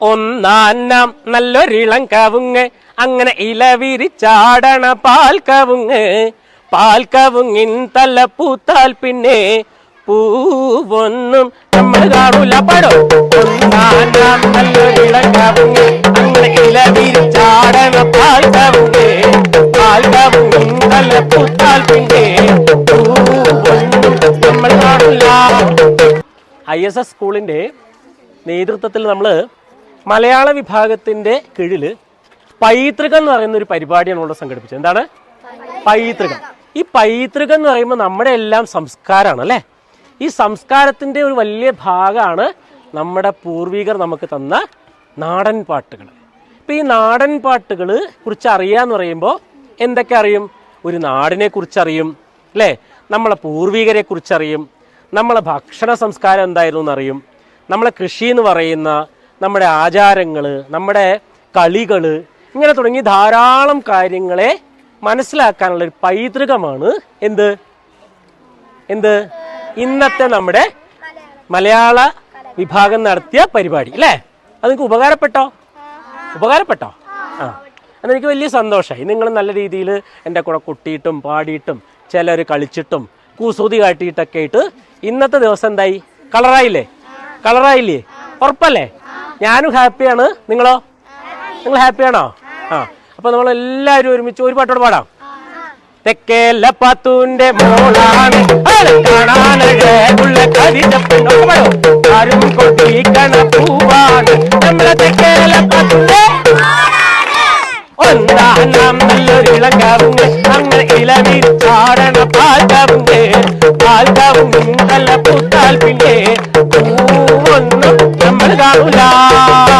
ഒന്നാം നല്ലൊരിളം കവുങ്ങ്. അങ്ങനെ ഇല വിരിച്ചാടണ പാൽ കവുങ്ങ്. പാൽ കവുങ്ങിൻ തല പൂത്താൽ പിന്നെ പൂവൊന്നും നമ്മൾ കാണൂല. പടോ? ഒന്നാന്നാം നല്ലൊരിളം കവുങ്ങ്. അങ്ങനെ ഇല വിരിച്ചാടണ പാൽ കവുങ്ങ്. പാൽ കവുങ്ങിൻ തല പൂത്താൽ പിന്നെ പൂവൊന്നും നമ്മൾ കാണൂല. ഐ എസ് എസ് സ്കൂളിന്റെ നേതൃത്വത്തിൽ നമ്മൾ മലയാള വിഭാഗത്തിന്റെ കീഴിൽ പൈതൃകം എന്ന് പറയുന്ന ഒരു പരിപാടിയാണ് ഇവിടെ സംഘടിപ്പിച്ചത്. എന്താണ്? പൈതൃകം. ഈ പൈതൃകം എന്ന് പറയുമ്പോൾ നമ്മുടെ എല്ലാം സംസ്കാരമാണ് അല്ലേ? ഈ സംസ്കാരത്തിന്റെ ഒരു വലിയ ഭാഗമാണ് നമ്മുടെ പൂർവികർ നമുക്ക് തന്ന നാടൻ പാട്ടുകൾ. ഇപ്പം ഈ നാടൻ പാട്ടുകൾ കുറിച്ച് അറിയാന്ന് പറയുമ്പോൾ എന്തൊക്കെ അറിയും? ഒരു നാടിനെ കുറിച്ചറിയും അല്ലേ? നമ്മളെ പൂർവികരെ കുറിച്ചറിയും നമ്മളെ ഭക്ഷണ സംസ്കാരം എന്തായിരുന്നു എന്നറിയും നമ്മളെ കൃഷി എന്ന് പറയുന്ന നമ്മുടെ ആചാരങ്ങൾ നമ്മുടെ കളികൾ ഇങ്ങനെ തുടങ്ങി ധാരാളം കാര്യങ്ങളെ മനസ്സിലാക്കാനുള്ള ഒരു പൈതൃകമാണ് എന്ത്? എന്ത്? ഇന്നത്തെ നമ്മുടെ മലയാള വിഭാഗം നടത്തിയ പരിപാടി അല്ലേ? അത് നിങ്ങൾക്ക് ഉപകാരപ്പെട്ടോ? ഉപകാരപ്പെട്ടോ? ആ. അത് എനിക്ക് വലിയ സന്തോഷമായി നിങ്ങൾ നല്ല രീതിയിൽ എന്റെ കൂടെ കുട്ടിയിട്ടും പാടിയിട്ടും ചിലർ കളിച്ചിട്ടും കൂസൂതി കാട്ടിയിട്ടൊക്കെ ആയിട്ട് ഇന്നത്തെ ദിവസം എന്തായി? കളറായില്ലേ? കളറായില്ലേ? ഉറപ്പല്ലേ? ഞാനും ഹാപ്പിയാണ്. നിങ്ങളോ? നിങ്ങൾ ഹാപ്പിയാണോ? ആ. അപ്പൊ നമ്മൾ എല്ലാവരും ഒരുമിച്ച് ഒരു പാട്ടോട് പാടാം. തെക്കേല മോളാണ്. തെക്കേല ഒന്നാം നല്ലൊരു ഇളകാവുണ്ട് അങ്ങനെ ഇളവിച്ചാടണ പാൽക്കാവുണ്ട് പാൽക്കാവും നല്ല പൂത്താൽ പിന്നെ പൂവൊന്നും നമ്മൾ കാണൂല